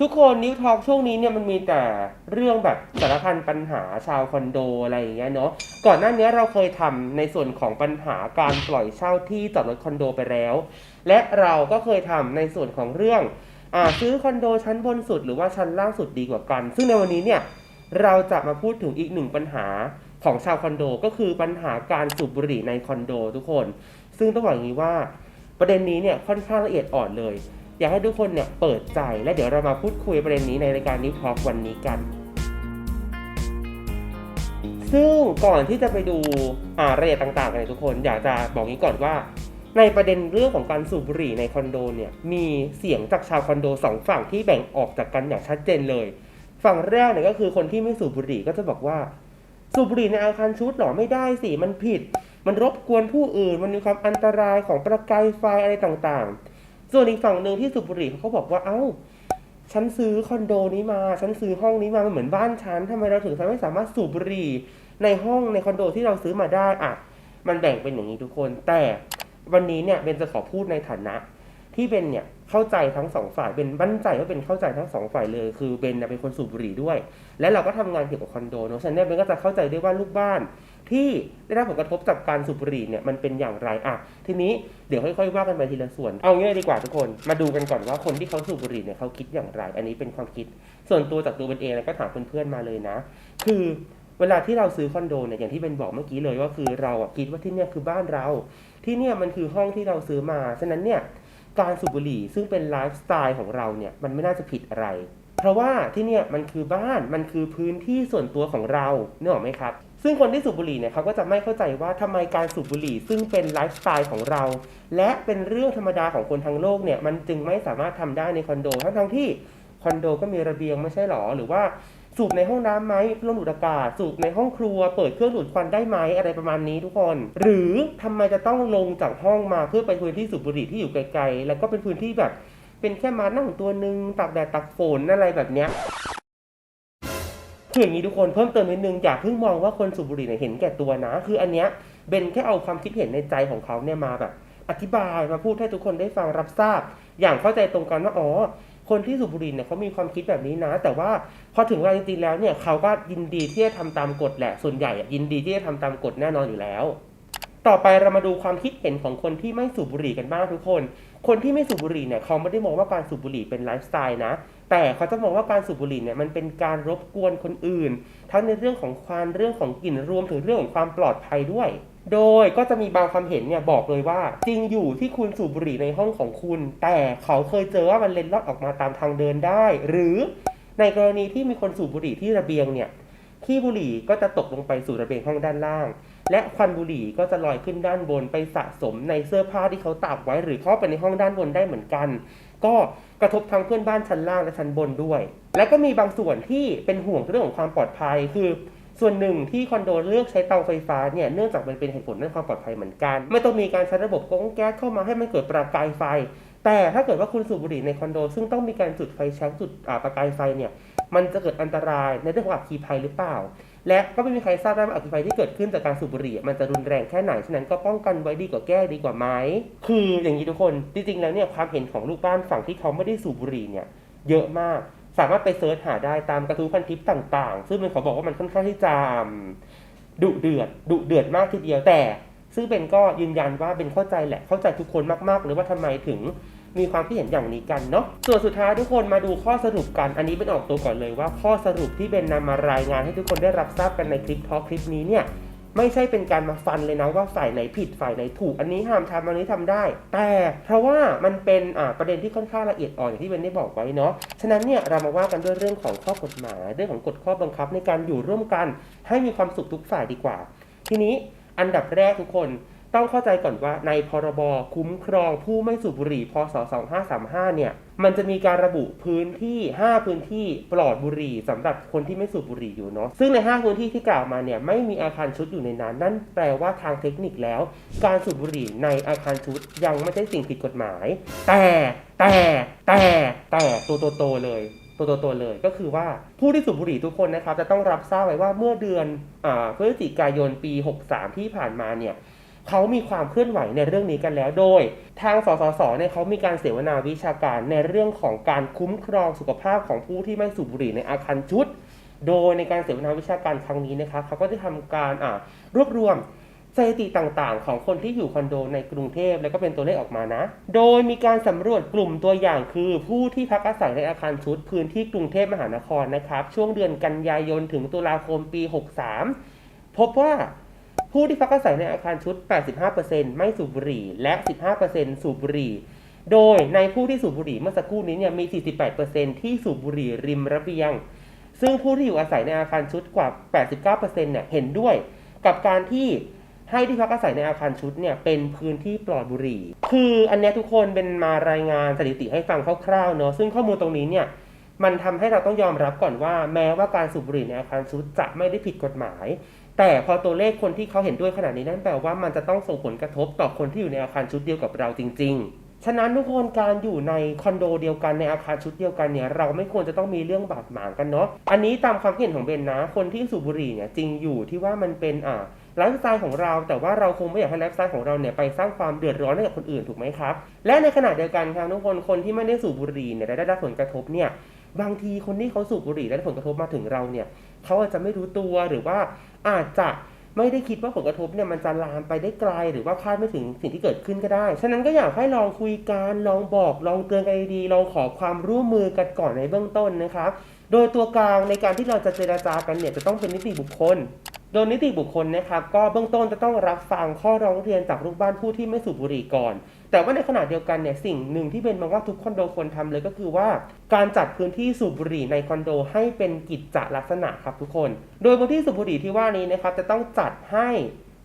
ทุกคนนิวทอล์กช่วงนี้เนี่ยมันมีแต่เรื่องแบบสารพันปัญหาชาวคอนโดอะไรอย่างเงี้ยเนาะก่อนหน้านี้เราเคยทำในส่วนของปัญหาการปล่อยเช่าที่จอดรถคอนโดไปแล้ว และเราก็เคยทำในส่วนของเรื่องอ่าซื้อคอนโดชั้นบนสุดหรือว่าชั้นล่างสุดดีกว่ากัน ซึ่งในวันนี้เนี่ยเราจะมาพูดถึงอีกหนึ่งปัญหาของชาวคอนโดก็คือปัญหาการสูบบุหรี่ในคอนโดทุกคน ซึ่งต้องบอกอย่างนี้ว่าประเด็นนี้เนี่ยค่อนข้างละเอียดอ่อนเลย อยากให้ทุกคนเนี่ยเปิดใจและเดี๋ยวเรามาพูดคุยประเด็นนี้ในรายการนิวทอ k วันนี้กัน ซึ่งก่อนที่จะไปดูอ่ารายละเอียดต่างๆกันเนี่ยทุกคน อยากจะบอกงี้ก่อนว่า ในประเด็นเรื่องของการสูบบุหรี่ในคอนโดเนี่ยมีเสียงจากชาวคอนโดสองฝั่งที่แบ่งออกจากกันอย่างชัดเจนเลย ฝั่งแรกเนี่ยก็คือคนที่ไม่สูบบุหรี่ก็จะบอกว่าสูบบุหรี่ในอาคารชุดหรอไม่ได้สิมันผิด มันรบกวนผู้อื่นมันมีความอันตรายของประกายไฟอะไรต่างๆ ส่วนอีกฝั่งหนึ่งที่สูบบุหรี่เขาก็บอกว่าเอ้า ฉันซื้อคอนโดนี้มา ฉันซื้อห้องนี้มามันเหมือนบ้านฉันทำไมเราถึงไม่สามารถสูบบุหรี่ในห้องในคอนโดที่เราซื้อมาได้อะมันแบ่งเป็นอย่างนี้ทุกคน แต่วันนี้เนี่ยเบนจะขอพูดในฐานะ ที่เบนเนี่ยเข้าใจทั้งสองฝ่ายเบนมั่นใจว่าเป็นเข้าใจทั้งสองฝ่ายเลย คือเบนเนี่ยเป็นคนสูบบุหรี่ด้วย และเราก็ทำงานเกี่ยวกับคอนโดเนอะฉะนั้นเนี่ยเบนก็จะเข้าใจได้ว่าลูกบ้าน ที่ได้รับผลกระทบจากการสูบบุหรี่เนี่ยมันเป็นอย่างไรอะทีนี้เดี๋ยวค่อยๆว่ากันไปทีละส่วน เอางี้เลยดีกว่าทุกคนมาดูกันก่อนว่าคนที่เขาสูบบุหรี่เนี่ยเขาคิดอย่างไร อันนี้เป็นความคิด ส่วนตัวจากตัวเบนเองแล้วก็ถามเพื่อนๆมาเลยนะ คือเวลาที่เราซื้อคอนโดเนี่ยอย่างที่เบนบอกเมื่อกี้เลยว่าคือเราอะคิดว่าที่เนี่ยคือบ้านเรา ที่เนี่ยมันคือห้องที่เราซื้อมาฉะนั้นเนี่ยการสูบบุหรี่ซึ่งเป็นไลฟ์สไตล์ของเราเนี่ยมันไม่น่าจะผิดอะไร เพราะว่าที่เนี่ยมันคือบ้านมันคือพื้นที่ส่วนตัวของเราเนออไหมครับ ซึ่งคนที่สูบบุหรี่เนี่ยเขาก็จะไม่เข้าใจว่าทำไมการสูบบุหรี่ซึ่งเป็นไลฟ์สไตล์ของเรา และเป็นเรื่องธรรมดาของคนทั้งโลกเนี่ยมันจึงไม่สามารถทำได้ในคอนโด ทั้งทั้งที่คอนโดก็มีระเบียงไม่ใช่หรอ หรือว่าสูบในห้องน้ำไหมเครื่องดูดอากาศ สูบในห้องครัว เปิดเครื่องดูดควันได้ไหมอะไรประมาณนี้ทุกคน หรือทำไมจะต้องลงจากห้องมาเพื่อไปพื้นที่สูบบุหรี่ที่อยู่ไกลๆ แล้วก็เป็นพื้นที่แบบเป็นแค่มานั่งตัวหนึ่งตากแดดตากฝนอะไรแบบเนี้ย คืออย่างนี้ทุกคนเพิ่มเติมนิดนึงอย่าเพิ่งมองว่าคนสูบบุหรี่เนี่ยเห็นแก่ตัวนะ คืออันเนี้ยเบนแค่เอาความคิดเห็นในใจของเขาเนี่ยมาแบบ อธิบายมาพูดให้ทุกคนได้ฟังรับทราบ อย่างเข้าใจตรงกันว่าอ๋อคนที่สูบบุหรี่เนี่ยเขามีความคิดแบบนี้นะ แต่ว่าพอถึงเวลาจริงๆแล้วเนี่ยเขาก็ยินดีที่จะทำตามกฎแหละส่วนใหญ่ยินดีที่จะทำตามกฎแน่นอนอยู่แล้ว ต่อไปเรามาดูความคิดเห็นของคนที่ไม่สูบบุหรี่กันบ้างทุกคน คนที่ไม่สูบบุหรี่เนี่ยเขาไม่ได้มองว่าการสูบบุหรี่เป็นไลฟ์สไตล์นะ แต่เขาจะมองว่าการสูบบุหรี่เนี่ยมันเป็นการรบกวนคนอื่น ทั้งในเรื่องของควันเรื่องของกลิ่นรวมถึงเรื่องของความปลอดภัยด้วย โดยก็จะมีบางความเห็นเนี่ยบอกเลยว่า จริงอยู่ที่คุณสูบบุหรี่ในห้องของคุณ แต่เขาเคยเจอว่ามันเล็ดลอดออกมาตามทางเดินได้ หรือในกรณีที่มีคนสูบบุหรี่ที่ระเบียงเนี่ยขี้บุหรี่ก็จะตกลงไปสู่ระเบียงห้องด้านล่าง และควันบุหรี่ก็จะลอยขึ้นด้านบนไปสะสมในเสื้อผ้าที่เขาตากไว้ หรือเข้าไปในห้องด้านบนได้เหมือนกัน ก็กระทบทั้งเพื่อนบ้านชั้นล่างและชั้นบนด้วย และก็มีบางส่วนที่เป็นห่วงเรื่องของความปลอดภัยคือส่วนหนึ่งที่คอนโดเลือกใช้เตาไฟฟ้าเนี่ยเนื่องจากมันเป็นเหตุผลเรื่องความปลอดภัยเหมือนกันไม่ต้องมีการใช้ระบบก๊งแก๊สเข้ามาให้มันเกิดประกายไฟ แต่ถ้าเกิดว่าคุณสูบบุหรี่ในคอนโด ซึ่งต้องมีการจุดไฟแช็กจุดประกายไฟเนี่ย มันจะเกิดอันตรายในเรื่องของอัคคีภัยหรือเปล่า และก็ไม่มีใครทราบได้ว่าอัคคีภัยที่เกิดขึ้นจากการสูบบุหรี่มันจะรุนแรงแค่ไหน ฉะนั้นก็ป้องกันไว้ดีกว่าแก้ดีกว่าไหมคืออย่างนี้ทุกคน จริงๆ แล้วเนี่ยความเห็นของลูกบ้านฝั่งที่เขาไม่ได้สูบบุหรี่เนี่ยเยอะมาก สามารถไปเซิร์ชหาได้ตามกระทู้พันทิปต่างๆ ซึ่งมันขอบอกว่ามันค่อนข้างที่จะดุเดือดดุเดือดมากทีเดียวแต่ซึ่งเป็นก็ยืนยันว่าเป็นเข้าใจแหละเข้าใจทุกคนมากๆเลยว่าทำไมถึง มีความคิดเห็นอย่างนี้กันเนาะส่วนสุดท้ายทุกคนมาดูข้อสรุปกัน อันนี้เป็นออกตัวก่อนเลยว่าข้อสรุปที่เป็นนำมารายงานให้ทุกคนได้รับทราบกันในคลิปทอคคลิปนี้เนี่ยไม่ใช่เป็นการมาฟันเลยนะว่าฝ่ายไหนผิดฝ่ายไหนถูก อันนี้ห้ามทำอันนี้ทำได้ แต่เพราะว่ามันเป็นอ่าประเด็นที่ค่อนข้างละเอียดอ่อนอย่างที่เบนได้บอกไว้เนาะฉะนั้นเนี่ยเรามาว่ากันด้วยเรื่องของข้อกฎหมาย เรื่องของกฎข้อบังคับในการอยู่ร่วมกัน ให้มีความสุขทุกฝ่ายดีกว่า ทีนี้อันดับแรกทุกคน ต้องเข้าใจก่อนว่าในพรบคุ้มครองผู้ไม่สูบบุหรี่พศ 2535 เนี่ย มันจะมีการระบุพื้นที่ 5 พื้นที่ปลอดบุหรี่สำหรับคนที่ไม่สูบบุหรี่อยู่เนาะ ซึ่งใน 5 พื้นที่ที่กล่าวมาเนี่ยไม่มีอาคารชุดอยู่ในนั้น นั่นแปลว่าทางเทคนิคแล้ว การสูบบุหรี่ในอาคารชุดยังไม่ใช่สิ่งผิดกฎหมาย แต่แต่แต่แต่ตัวโตๆเลยตัวโตๆเลยก็คือว่าผู้ที่สูบบุหรี่ทุกคนนะครับ จะต้องรับทราบไว้ว่าเมื่อเดือนอพฤศจิกายนปี 63 ที่ผ่านมาเนี่ย เขามีความเคลื่อนไหวในเรื่องนี้กันแล้วโดย ทางสสสเนี่ยเขามีการเสวนาวิชาการในเรื่องของการคุ้มครองสุขภาพของผู้ที่ไม่สูบบุหรี่ในอาคารชุด โดยในการเสวนาวิชาการครั้งนี้นะครับเขาก็ได้ทำการรวบรวมสถิติต่างๆ ของคนที่อยู่คอนโดในกรุงเทพแล้วก็เป็นตัวเลขออกมานะ โดยมีการสำรวจกลุ่มตัวอย่างคือ ผู้ที่พักอาศัยในอาคารชุดพื้นที่กรุงเทพมหานครนะครับ ช่วงเดือนกันยายนถึงตุลาคมปี 63 พบว่า ผู้ที่พักอาศัยในอาคารชุด 85%ไม่สูบบุหรี่และ 15%สูบบุหรี่ โดยในผู้ที่สูบบุหรี่เมื่อสักครู่นี้เนี่ยมี 48%ที่สูบบุหรี่ริมระเบียง ซึ่งผู้ที่อยู่อาศัยในอาคารชุดกว่า 89%เนี่ยเห็นด้วยกับการที่ให้ที่พักอาศัยในอาคารชุดเนี่ยเป็นพื้นที่ปลอดบุหรี่ คืออันนี้ทุกคนเป็นมารายงานสถิติให้ฟังคร่าวๆเนาะ ซึ่งข้อมูลตรงนี้เนี่ยมันทำให้เราต้องยอมรับก่อนว่า แม้ว่าการสูบบุหรี่ในอาคารชุดจะไม่ได้ผิดกฎหมาย แต่พอตัวเลขคนที่เขาเห็นด้วยขนาดนี้นั่นแปลว่ามันจะต้องส่งผลกระทบต่อคนที่อยู่ในอาคารชุดเดียวกับเราจริง ๆ ฉะนั้นทุกคนการอยู่ในคอนโดเดียวกันในอาคารชุดเดียวกันเนี่ยเราไม่ควรจะต้องมีเรื่องบาดหมางกันเนาะ อันนี้ตามความเห็นของเบนนะ คนที่สูบบุหรี่เนี่ยจริงอยู่ที่ว่ามันเป็นอ่าไลฟ์สไตล์ของเราแต่ว่าเราคงไม่อยากให้ไลฟ์สไตล์ของเราเนี่ยไปสร้างความเดือดร้อนให้กับคนอื่นถูกไหมครับ และในขณะเดียวกันครับทุกคนคนที่ไม่ได้สูบบุหรี่เนี่ยได้รับผลกระทบเนี่ย บางทีคนที่เขาสูบบุหรี่และผลกระทบมาถึงเราเนี่ยเขาอาจจะไม่รู้ตัวหรือว่าอาจจะไม่ได้คิดว่าผลกระทบเนี่ยมันจะลามไปได้ไกล หรือว่าคาดไม่ถึงสิ่งที่เกิดขึ้นก็ได้ ฉะนั้นก็อยากให้ลองคุยกันลองบอกลองเตือนกันดีลองขอความร่วมมือกันก่อนในเบื้องต้นนะครับโดยตัวกลางในการที่เราจะเจราจากันเนี่ยจะต้องเป็นนิติบุคคล โดยนิติบุคคลนะครับก็เบื้องต้นจะต้องรับฟังข้อร้องเรียนจากลูกบ้านผู้ที่ไม่สูบบุหรี่ก่อน แต่ว่าในขณะเดียวกันเนี่ยสิ่งหนึ่งที่เป็นมองว่าทุกคอนโดควรทำเลยก็คือว่า การจัดพื้นที่สูบบุหรี่ในคอนโดให้เป็นกิจจลักษณะครับทุกคน โดยพื้นที่สูบบุหรี่ที่ว่านี้นะครับจะต้องจัดให้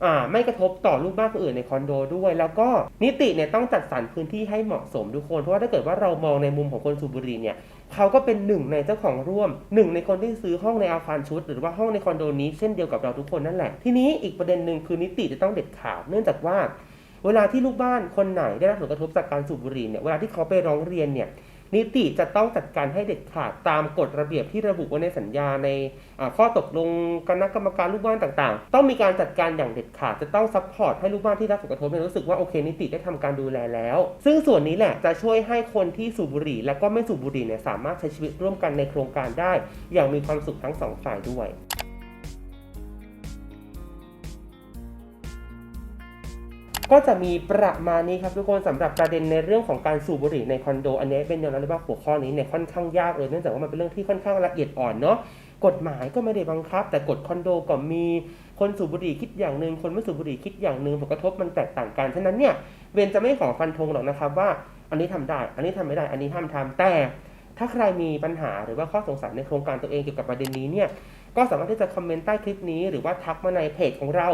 อ่าไม่กระทบต่อลูกบ้านคนอื่นในคอนโดด้วย แล้วก็นิติเนี่ยต้องจัดสรรพื้นที่ให้เหมาะสมทุกคนเพราะว่าถ้าเกิดว่าเรามองในมุมของคนสูบบุหรี่เนี่ย เขาก็เป็นหนึ่งในเจ้าของร่วมหนึ่งในคนที่ซื้อห้องในอาคารชุด หรือว่าห้องในคอนโดนี้เช่นเดียวกับเราทุกคนนั่นแหละ ทีนี้อีกประเด็นหนึ่งคือนิติจะต้องเด็ดขาดเนื่องจากว่า เวลาที่ลูกบ้านคนไหนได้รับผลกระทบจากการสูบบุหรี่เนี่ยเวลาที่เขาไปร้องเรียนเนี่ย นิติจะต้องจัดการให้เด็ดขาดตามกฎระเบียบที่ระบุไว้ในสัญญาในข้อตกลงคณะกรรมการลูกบ้านต่างๆ ต้องมีการจัดการอย่างเด็ดขาดจะต้องซัพพอร์ตให้ลูกบ้านที่รับผลกระทบรู้สึกว่าโอเคนิติได้ทำการดูแลแล้ว ซึ่งส่วนนี้แหละจะช่วยให้คนที่สูบบุหรี่ และก็ไม่สูบบุหรี่เนี่ยสามารถใช้ชีวิตร่วมกันในโครงการได้ อย่างมีความสุขทั้งสองฝ่ายด้วย ก็จะมีประมาณนี้ครับทุกคนสำหรับประเด็นในเรื่องของการสูบบุหรี่ในคอนโด อันนี้เป็นยอมรับเลยว่าหัวข้อนี้เนี่ยค่อนข้างยากเลยเนื่องจากว่ามันเป็นเรื่องที่ค่อนข้างละเอียดอ่อนเนาะกฎหมายก็ไม่ได้บังคับ แต่กฎคอนโดก็มีคนสูบบุหรี่คิดอย่างหนึ่งคนไม่สูบบุหรี่คิดอย่างหนึ่งผลกระทบมันแตกต่างกันฉะนั้นเนี่ยเวนจะไม่ขอฟันธงหรอกนะครับว่าอันนี้ทำได้ อันนี้ทำไม่ได้ อันนี้ห้ามทำแต่ ถ้าใครมีปัญหาหรือว่าข้อสงสัยในโครงการตัวเองเกี่ยวกับประเด็นนี้เนี่ยก็สามารถที่จะคอมเมนต์ใต้คลิปนี้หรือว่าทักมาในเพจของเรา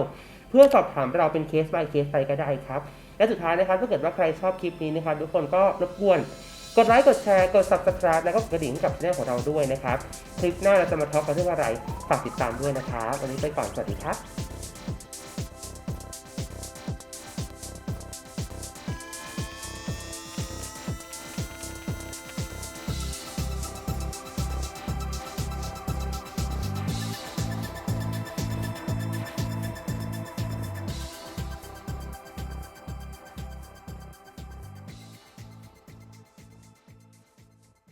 เพื่อสอบถามเราเป็นเคส by เคสไปก็ได้ครับ และสุดท้ายนะครับถ้าเกิดว่าใครชอบคลิปนี้นะครับ ทุกคนก็รบกวนกดไลค์กดแชร์กด subscribe แล้วก็กดกระดิ่งกับช่องของเราด้วยนะครับ คลิปหน้าเราจะมาทอล์กกันเรื่องอะไรฝากติดตามด้วยนะครับวันนี้ไปก่อนสวัสดีครับ